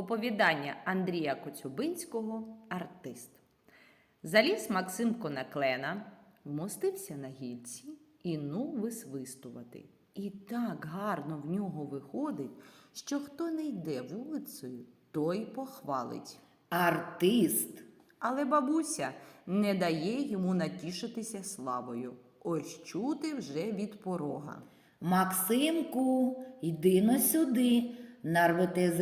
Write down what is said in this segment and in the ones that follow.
Оповідання Андрія Коцюбинського Артист. Заліз Максимко на клена, вмостився на гільці і ну висвистувати. І так гарно в нього виходить, що хто не йде вулицею, той похвалить. Артист. Але бабуся не дає йому натішитися славою. Ось чути вже від порога. Максимку, йди но сюди. Нарвете з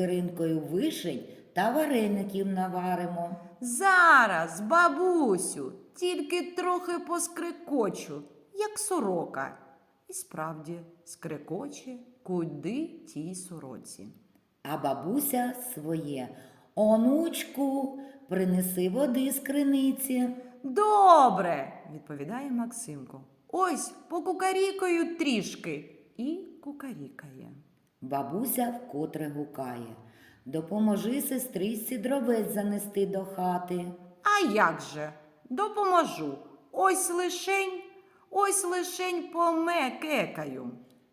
вишень та вареників наваримо. Зараз, бабусю, тільки трохи поскрикочу, як сорока. І справді скрикоче, куди тій сороці. А бабуся своє. Онучку, принеси води з криниці. Добре, відповідає Максимко. Ось покукарікаю трішки. І кукарікає. Бабуся вкотре гукає. Допоможи сестричці дровець занести до хати. А як же? Допоможу. Ось лишень, ось лишень помекекаю.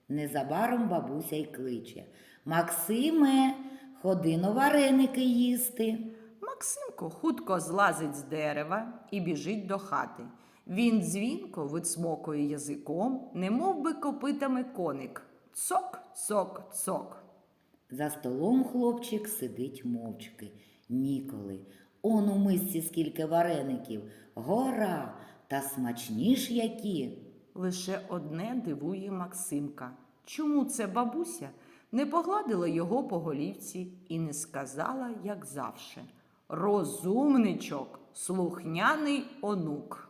Незабаром бабуся й кличе. Максиме, ходи но вареники їсти. Максимко хутко злазить з дерева і біжить до хати. Він дзвінко вицмокує язиком, немов би копитами коник. Цок, цок, цок. За столом хлопчик сидить мовчки. Ніколи. Он у мисці скільки вареників. Гора, та смачні ж які. Лише одне дивує Максимка. Чому це бабуся не погладила його по голівці і не сказала, як завше. Розумничок, слухняний онук.